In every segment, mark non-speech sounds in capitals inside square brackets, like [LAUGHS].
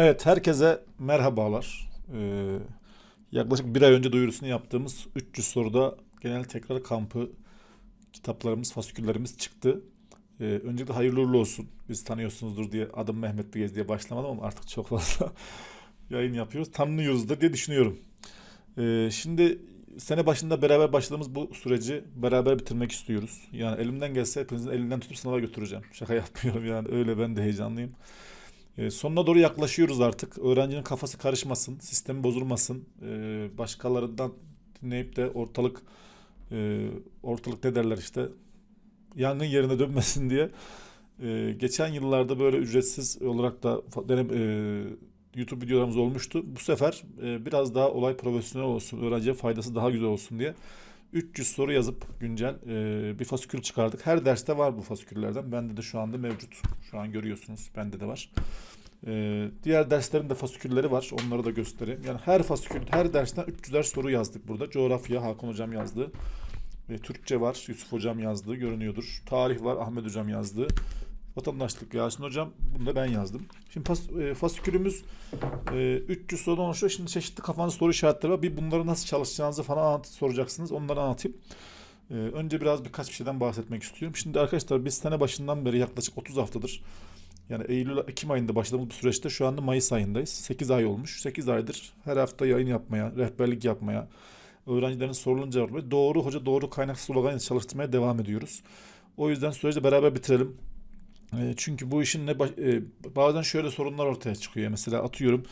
Evet, herkese merhabalar. Ee, yaklaşık bir ay önce duyurusunu yaptığımız 300 soruda genel tekrar kampı kitaplarımız, fasiküllerimiz çıktı. Ee, öncelikle hayırlı uğurlu olsun. Biz tanıyorsunuzdur diye adım Mehmet Bigez diye başlamadım ama artık çok fazla [LAUGHS] yayın yapıyoruz. Tanınıyoruz da diye düşünüyorum. Ee, şimdi sene başında beraber başladığımız bu süreci beraber bitirmek istiyoruz. Yani elimden gelse hepinizin elinden tutup sınava götüreceğim. Şaka yapmıyorum yani öyle ben de heyecanlıyım. E, sonuna doğru yaklaşıyoruz artık. Öğrencinin kafası karışmasın, sistemi bozulmasın. E, başkalarından dinleyip de ortalık e, ortalık ne derler işte yangın yerine dönmesin diye. E, geçen yıllarda böyle ücretsiz olarak da denem, e, YouTube videolarımız olmuştu. Bu sefer e, biraz daha olay profesyonel olsun, öğrenciye faydası daha güzel olsun diye 300 soru yazıp güncel e, bir fasikül çıkardık. Her derste var bu fasiküllerden. Bende de şu anda mevcut. Şu an görüyorsunuz. Bende de var. Ee, diğer derslerin de fasikülleri var. Onları da göstereyim. Yani her fasikül, her dersten 300'er soru yazdık burada. Coğrafya Hakan Hocam yazdı. Ve Türkçe var. Yusuf Hocam yazdığı görünüyordur. Tarih var. Ahmet Hocam yazdı. Vatandaşlık Yasin Hocam. Bunu da ben yazdım. Şimdi fas, e, fasikülümüz e, 300 sorudan oluşuyor. Şimdi çeşitli kafanızda soru işaretleri var. Bir bunları nasıl çalışacağınızı falan anlat, soracaksınız. Onları anlatayım. Ee, önce biraz birkaç bir şeyden bahsetmek istiyorum. Şimdi arkadaşlar biz sene başından beri yaklaşık 30 haftadır yani Eylül, Ekim ayında başladığımız bu süreçte şu anda Mayıs ayındayız. 8 ay olmuş. 8 aydır her hafta yayın yapmaya, rehberlik yapmaya, öğrencilerin sorulunca cevaplamaya, doğru hoca doğru kaynak sloganıyla çalıştırmaya devam ediyoruz. O yüzden süreci beraber bitirelim. E, çünkü bu işin ne e, bazen şöyle sorunlar ortaya çıkıyor. Mesela atıyorum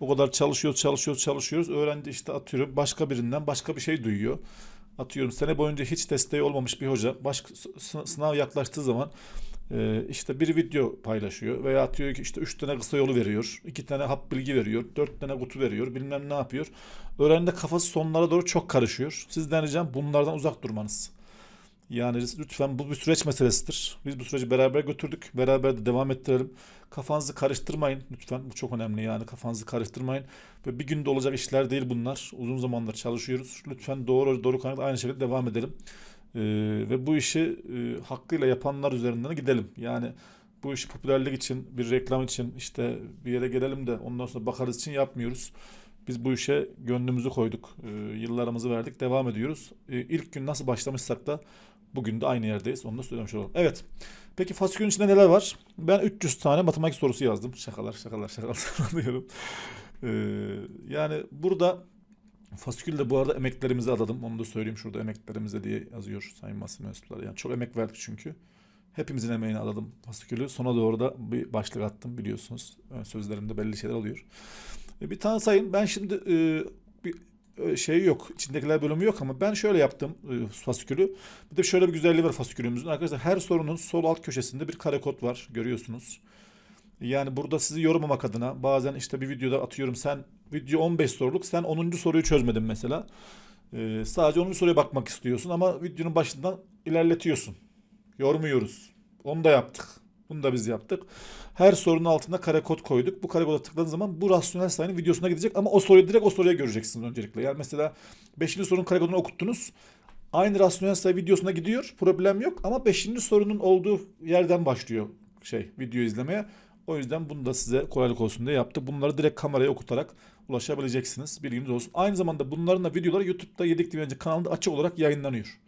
o kadar çalışıyoruz, çalışıyoruz, çalışıyoruz. Öğrenci işte atıyorum başka birinden başka bir şey duyuyor. Atıyorum sene boyunca hiç desteği olmamış bir hoca başka sı- sınav yaklaştığı zaman ee, işte bir video paylaşıyor veya atıyor ki işte 3 tane kısa yolu veriyor, 2 tane hap bilgi veriyor, 4 tane kutu veriyor, bilmem ne yapıyor. Öğrenci de kafası sonlara doğru çok karışıyor. Sizden ricam bunlardan uzak durmanız. Yani lütfen bu bir süreç meselesidir. Biz bu süreci beraber götürdük. Beraber de devam ettirelim. Kafanızı karıştırmayın lütfen. Bu çok önemli yani kafanızı karıştırmayın. Ve bir günde olacak işler değil bunlar. Uzun zamandır çalışıyoruz. Lütfen doğru doğru kaynakla aynı şekilde devam edelim. Ee, ve bu işi e, hakkıyla yapanlar üzerinden gidelim. Yani bu işi popülerlik için, bir reklam için işte bir yere gelelim de ondan sonra bakarız için yapmıyoruz. Biz bu işe gönlümüzü koyduk. Ee, yıllarımızı verdik. Devam ediyoruz. Ee, ilk gün nasıl başlamışsak da bugün de aynı yerdeyiz. Onu da söylemiş olalım. Evet. Peki fasikülün içinde neler var? Ben 300 tane matematik sorusu yazdım. Şakalar, şakalar, şakalar [LAUGHS] diyorum. Ee, yani burada Fasikül de bu arada emeklerimizi adadım. Onu da söyleyeyim şurada emeklerimize diye yazıyor sayın basın mensupları. Yani çok emek verdik çünkü. Hepimizin emeğini adadım fasikülü. Sona doğru da bir başlık attım biliyorsunuz. Sözlerimde belli şeyler oluyor. E, bir tane sayın. Ben şimdi e, bir şey yok. İçindekiler bölümü yok ama ben şöyle yaptım e, fasikülü. Bir de şöyle bir güzelliği var fasikülümüzün. Arkadaşlar her sorunun sol alt köşesinde bir kare kod var. Görüyorsunuz. Yani burada sizi yormamak adına bazen işte bir videoda atıyorum sen video 15 soruluk sen 10. soruyu çözmedin mesela. Ee, sadece 10. soruya bakmak istiyorsun ama videonun başından ilerletiyorsun. Yormuyoruz. Onu da yaptık. Bunu da biz yaptık. Her sorunun altında kare kod koyduk. Bu kare koda tıkladığınız zaman bu rasyonel sayının videosuna gidecek ama o soruyu direkt o soruya göreceksiniz öncelikle. Yani mesela 5. sorunun kare kodunu okuttunuz. Aynı rasyonel sayı videosuna gidiyor. Problem yok ama 5. sorunun olduğu yerden başlıyor şey video izlemeye. O yüzden bunu da size kolaylık olsun diye yaptı. Bunları direkt kameraya okutarak ulaşabileceksiniz. Bilginiz olsun. Aynı zamanda bunların da videoları YouTube'da Yedik Divenci kanalında açık olarak yayınlanıyor.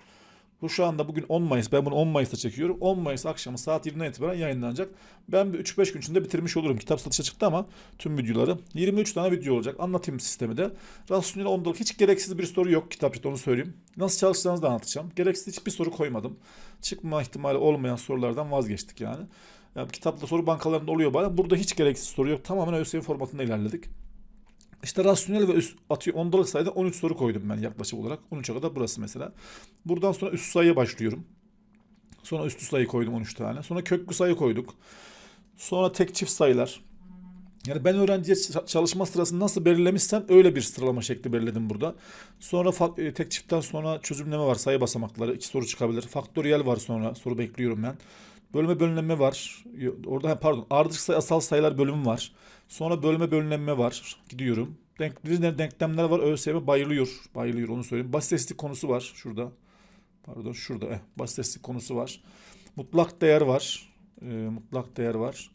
Bu şu anda bugün 10 Mayıs. Ben bunu 10 Mayıs'ta çekiyorum. 10 Mayıs akşamı saat 20'den itibaren yayınlanacak. Ben bir 3-5 gün içinde bitirmiş olurum. Kitap satışa çıktı ama tüm videoları. 23 tane video olacak. Anlatayım sistemi de. Rasyonel ondalık hiç gereksiz bir soru yok kitapçıda onu söyleyeyim. Nasıl çalışacağınızı da anlatacağım. Gereksiz hiçbir soru koymadım. Çıkma ihtimali olmayan sorulardan vazgeçtik yani. Yani kitapta soru bankalarında oluyor bazen. Burada hiç gereksiz soru yok. Tamamen ÖSYM formatında ilerledik. İşte rasyonel ve üst, atıyor ondalık sayıda 13 soru koydum ben yaklaşık olarak. 13'e kadar burası mesela. Buradan sonra üst sayıya başlıyorum. Sonra üstü sayı koydum 13 tane. Sonra köklü sayı koyduk. Sonra tek çift sayılar. Yani ben öğrenciye çalışma sırasını nasıl belirlemişsem öyle bir sıralama şekli belirledim burada. Sonra e, tek çiftten sonra çözümleme var sayı basamakları. iki soru çıkabilir. Faktöriyel var sonra soru bekliyorum ben. Bölme bölünme var. Orada pardon ardışık sayı asal sayılar bölümü var. Sonra bölme bölünme var. Gidiyorum. Denk, denklemler var. ÖSYM bayılıyor. Bayılıyor onu söyleyeyim. Basit estetik konusu var şurada. Pardon şurada. Eh, basit estetik konusu var. Mutlak değer var. Ee, mutlak değer var.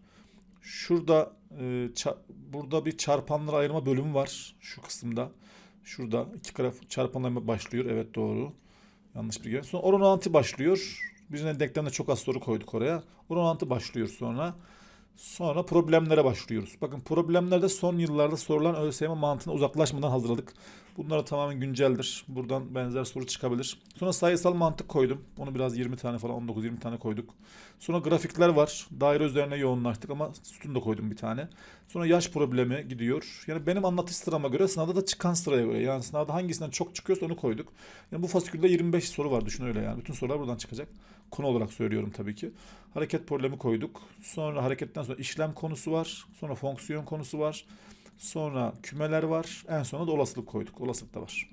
Şurada e, burada bir çarpanlara ayırma bölümü var şu kısımda. Şurada iki graf çarpanlama başlıyor. Evet doğru. Yanlış bir Sonra oranantı başlıyor. Birine denklemde çok az soru koyduk oraya. Oranantı başlıyor sonra. Sonra problemlere başlıyoruz. Bakın problemlerde son yıllarda sorulan ÖSYM mantığına uzaklaşmadan hazırladık. Bunlar tamamen günceldir. Buradan benzer soru çıkabilir. Sonra sayısal mantık koydum. Onu biraz 20 tane falan 19-20 tane koyduk. Sonra grafikler var. Daire üzerine yoğunlaştık ama sütun da koydum bir tane. Sonra yaş problemi gidiyor. Yani benim anlatış sırama göre sınavda da çıkan sıraya göre. Yani sınavda hangisinden çok çıkıyorsa onu koyduk. Yani bu fasikülde 25 soru var düşün öyle yani. Bütün sorular buradan çıkacak. Konu olarak söylüyorum tabii ki. Hareket problemi koyduk. Sonra hareketten sonra işlem konusu var. Sonra fonksiyon konusu var. Sonra kümeler var. En sonunda da olasılık koyduk. Olasılık da var.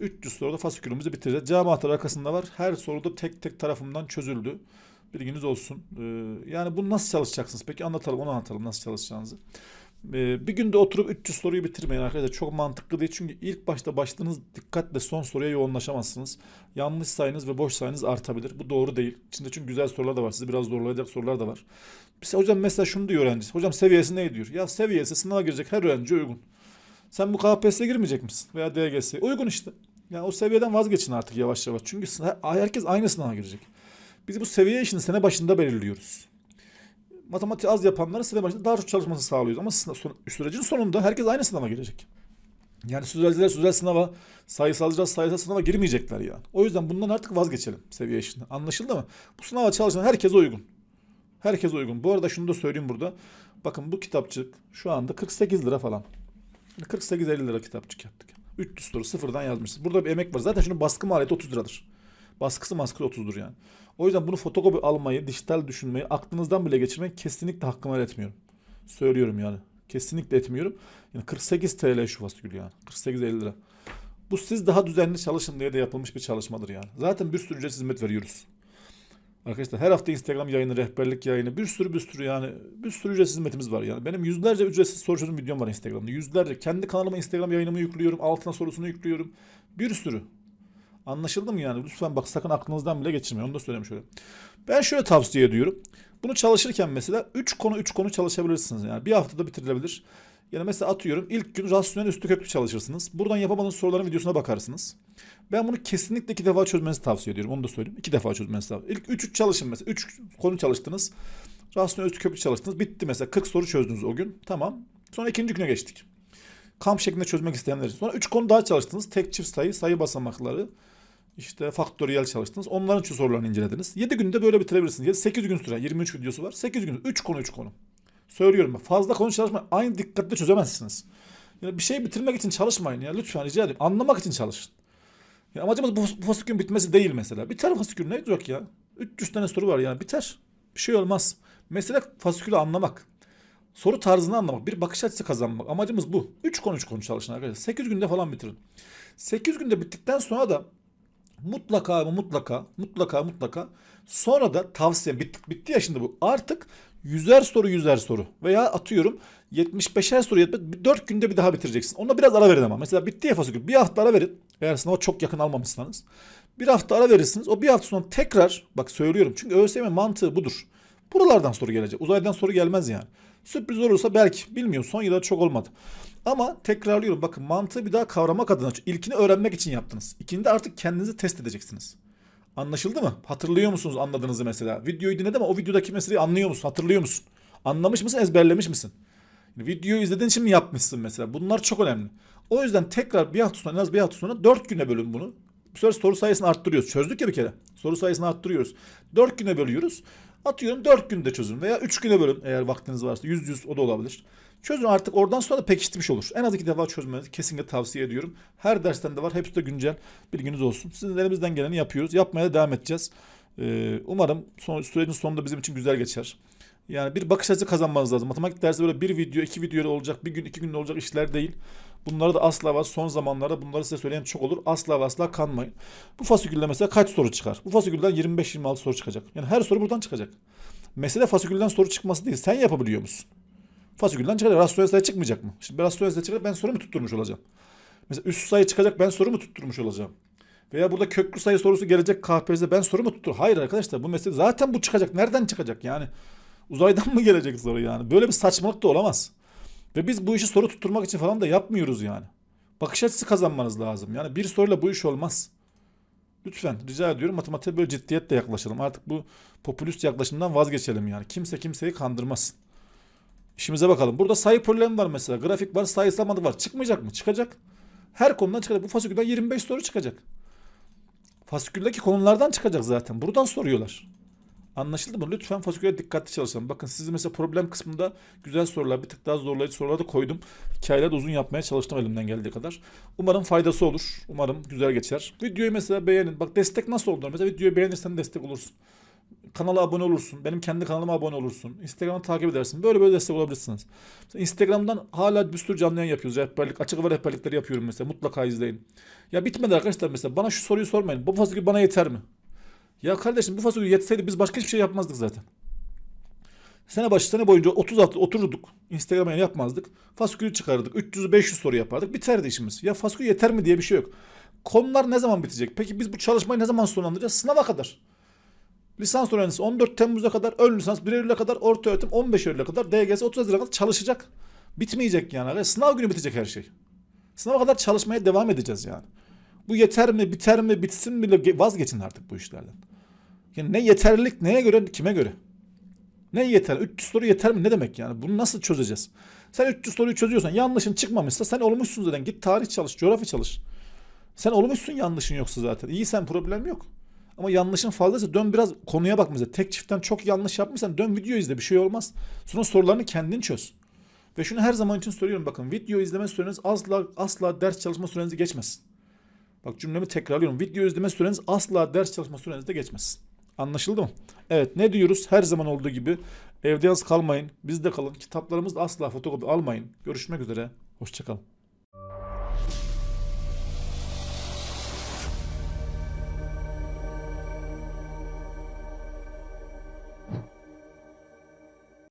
300 soruda fasikülümüzü bitireceğiz. Cevap anahtarı arkasında var. Her soruda tek tek tarafından çözüldü. Bilginiz olsun. Ee, yani bunu nasıl çalışacaksınız? Peki anlatalım, onu anlatalım nasıl çalışacağınızı. Ee, bir günde oturup 300 soruyu bitirmeyin arkadaşlar. Çok mantıklı değil. Çünkü ilk başta başladığınız dikkatle son soruya yoğunlaşamazsınız. Yanlış sayınız ve boş sayınız artabilir. Bu doğru değil. İçinde çünkü güzel sorular da var. Sizi biraz zorlayacak sorular da var. Biz, hocam mesela şunu diyor öğrencisi. Hocam seviyesi ne diyor? Ya seviyesi sınava girecek her öğrenciye uygun. Sen bu KPSS'ye girmeyecek misin? Veya DGS. Uygun işte. Yani o seviyeden vazgeçin artık yavaş yavaş. Çünkü herkes aynı sınava girecek. Biz bu seviye işini sene başında belirliyoruz. Matematik az yapanlara sene başında daha çok çalışması sağlıyoruz. Ama sınav, sürecin sonunda herkes aynı sınava girecek. Yani sözelciler sözel sınava, sayısalcılar sayısal sınava girmeyecekler yani. O yüzden bundan artık vazgeçelim seviye işini. Anlaşıldı mı? Bu sınava çalışan herkese uygun. Herkese uygun. Bu arada şunu da söyleyeyim burada. Bakın bu kitapçık şu anda 48 lira falan. 48-50 lira kitapçık yaptık. 300 soru sıfırdan yazmışız. Burada bir emek var. Zaten şunun baskı maliyeti 30 liradır. Baskısı maskı 30'dur yani. O yüzden bunu fotokopi almayı, dijital düşünmeyi, aklınızdan bile geçirmeyi kesinlikle hakkımı etmiyorum. Söylüyorum yani. Kesinlikle etmiyorum. Yani 48 TL şu fasikül yani. 48-50 lira. Bu siz daha düzenli çalışın diye de yapılmış bir çalışmadır yani. Zaten bir sürü ücretsiz hizmet veriyoruz. Arkadaşlar her hafta Instagram yayını, rehberlik yayını, bir sürü bir sürü yani bir sürü ücretsiz hizmetimiz var yani. Benim yüzlerce ücretsiz soru çözüm videom var Instagram'da. Yüzlerce. Kendi kanalıma Instagram yayınımı yüklüyorum. Altına sorusunu yüklüyorum. Bir sürü. Anlaşıldı mı yani? Lütfen bak sakın aklınızdan bile geçirmeyin. Onu da söyleyeyim şöyle. Ben şöyle tavsiye ediyorum. Bunu çalışırken mesela 3 konu 3 konu çalışabilirsiniz yani. Bir haftada bitirilebilir. Yani mesela atıyorum ilk gün rasyonel üstü köklü çalışırsınız. Buradan yapamadığınız soruların videosuna bakarsınız. Ben bunu kesinlikle iki defa çözmenizi tavsiye ediyorum. Onu da söyleyeyim. İki defa çözmenizi tavsiye İlk 3 3 çalışın mesela. 3 konu çalıştınız. Rasyonel üstü köklü çalıştınız. Bitti mesela. 40 soru çözdünüz o gün. Tamam. Sonra ikinci güne geçtik. Kamp şeklinde çözmek isteyenler için. Sonra 3 konu daha çalıştınız. Tek çift sayı, sayı basamakları, işte faktöriyel çalıştınız. Onların şu sorularını incelediniz. 7 günde böyle bitirebilirsiniz. 8 gün süre. 23 videosu var. 8 gün. 3 konu 3 konu. Söylüyorum. Fazla konu çalışmayın. Aynı dikkatle çözemezsiniz. Yani bir şey bitirmek için çalışmayın ya. Lütfen rica ederim. Anlamak için çalışın. Ya amacımız bu, bu fasikülün bitmesi değil mesela. Biter fasikül ne olacak ya? 300 tane soru var yani biter. Bir şey olmaz. Mesele fasikülü anlamak. Soru tarzını anlamak. Bir bakış açısı kazanmak. Amacımız bu. 3 konu 3 konu çalışın arkadaşlar. 8 günde falan bitirin. 8 günde bittikten sonra da mutlaka ama mutlaka mutlaka mutlaka sonra da tavsiye bitti, bitti ya şimdi bu. Artık yüzer soru yüzer soru veya atıyorum 75'er soru 4 günde bir daha bitireceksin. Ona biraz ara verin ama. Mesela bitti ya fasikül. Bir hafta ara verin. Eğer sınava çok yakın almamışsanız. Bir hafta ara verirsiniz. O bir hafta sonra tekrar bak söylüyorum. Çünkü ÖSYM mantığı budur. Buralardan soru gelecek. Uzaydan soru gelmez yani. Sürpriz olursa belki. Bilmiyorum. Son yıllarda çok olmadı. Ama tekrarlıyorum. Bakın mantığı bir daha kavramak adına. İlkini öğrenmek için yaptınız. İkinde artık kendinizi test edeceksiniz. Anlaşıldı mı? Hatırlıyor musunuz anladığınızı mesela? Videoyu dinledin ama o videodaki meseleyi anlıyor musun? Hatırlıyor musun? Anlamış mısın? Ezberlemiş misin? Videoyu izlediğin için mi yapmışsın mesela? Bunlar çok önemli. O yüzden tekrar bir hafta sonra en az bir hafta sonra 4 güne bölün bunu. Bu sefer soru sayısını arttırıyoruz. Çözdük ya bir kere. Soru sayısını arttırıyoruz. 4 güne bölüyoruz. Atıyorum 4 günde çözün veya 3 güne bölün eğer vaktiniz varsa. 100 100 o da olabilir. Çözün artık oradan sonra da pekiştirmiş olur. En az iki defa çözmenizi kesinlikle tavsiye ediyorum. Her dersten de var. Hepsi de güncel. Bilginiz olsun. Sizin elimizden geleni yapıyoruz. Yapmaya da devam edeceğiz. Ee, umarım son, sürecin sonunda bizim için güzel geçer. Yani bir bakış açısı kazanmanız lazım. Matematik dersi böyle bir video, iki video olacak, bir gün, iki günde olacak işler değil. Bunları da asla var. Son zamanlarda bunları size söyleyen çok olur. Asla ve asla kanmayın. Bu fasikülde mesela kaç soru çıkar? Bu fasikülden 25-26 soru çıkacak. Yani her soru buradan çıkacak. Mesele fasikülden soru çıkması değil. Sen yapabiliyor musun? Fasikülden çıkacak. Rasyonel sayı çıkmayacak mı? Şimdi rasyonel sayı çıkacak ben soru mu tutturmuş olacağım? Mesela üst sayı çıkacak ben soru mu tutturmuş olacağım? Veya burada köklü sayı sorusu gelecek KPSS'de ben soru mu tuttur? Hayır arkadaşlar bu mesele zaten bu çıkacak. Nereden çıkacak yani? Uzaydan mı gelecek soru yani? Böyle bir saçmalık da olamaz. Ve biz bu işi soru tutturmak için falan da yapmıyoruz yani. Bakış açısı kazanmanız lazım. Yani bir soruyla bu iş olmaz. Lütfen rica ediyorum matematiğe böyle ciddiyetle yaklaşalım. Artık bu popülist yaklaşımdan vazgeçelim yani. Kimse kimseyi kandırmasın. İşimize bakalım. Burada sayı problemi var mesela. Grafik var, sayısal mantık var. Çıkmayacak mı? Çıkacak. Her konudan çıkacak. Bu fasikülden 25 soru çıkacak. Fasiküldeki konulardan çıkacak zaten. Buradan soruyorlar. Anlaşıldı mı? Lütfen fasiküle dikkatli çalışalım. Bakın sizi mesela problem kısmında güzel sorular, bir tık daha zorlayıcı sorular da koydum. Hikayeleri de uzun yapmaya çalıştım elimden geldiği kadar. Umarım faydası olur. Umarım güzel geçer. Videoyu mesela beğenin. Bak destek nasıl olur? Mesela videoyu beğenirsen destek olursun. Kanala abone olursun. Benim kendi kanalıma abone olursun. Instagram'ı takip edersin. Böyle böyle destek olabilirsiniz. Mesela Instagram'dan hala bir sürü canlı yayın yapıyoruz. Rehberlik, açık hava rehberlikleri yapıyorum mesela. Mutlaka izleyin. Ya bitmedi arkadaşlar mesela. Bana şu soruyu sormayın. Bu fasulye bana yeter mi? Ya kardeşim bu fasulye yetseydi biz başka hiçbir şey yapmazdık zaten. Sene başı sene boyunca 30 hafta otururduk. Instagram'a yapmazdık. Faskülü çıkarırdık. 300-500 soru yapardık. Biterdi işimiz. Ya faskül yeter mi diye bir şey yok. Konular ne zaman bitecek? Peki biz bu çalışmayı ne zaman sonlandıracağız? Sınava kadar. Lisans öğrencisi 14 Temmuz'a kadar, ön lisans 1 Eylül'e kadar, orta öğretim 15 Eylül'e kadar, DGS 30 Haziran'a kadar çalışacak. Bitmeyecek yani. Sınav günü bitecek her şey. Sınava kadar çalışmaya devam edeceğiz yani. Bu yeter mi, biter mi, bitsin mi ge- vazgeçin artık bu işlerden. Yani ne yeterlilik neye göre, kime göre? Ne yeter? 300 soru yeter mi? Ne demek yani? Bunu nasıl çözeceğiz? Sen 300 soruyu çözüyorsan yanlışın çıkmamışsa sen olmuşsun zaten. Git tarih çalış, coğrafya çalış. Sen olmuşsun yanlışın yoksa zaten. İyi sen problem yok. Ama yanlışın fazlaysa dön biraz konuya bak mesela. Tek çiftten çok yanlış yapmışsan dön video izle bir şey olmaz. Sonra sorularını kendin çöz. Ve şunu her zaman için söylüyorum bakın video izleme süreniz asla asla ders çalışma sürenizi geçmesin. Bak cümlemi tekrarlıyorum. Video izleme süreniz asla ders çalışma sürenizi de geçmesin. Anlaşıldı mı? Evet ne diyoruz? Her zaman olduğu gibi evde yalnız kalmayın. Bizde kalın. Kitaplarımızda asla fotokopi almayın. Görüşmek üzere. Hoşçakalın.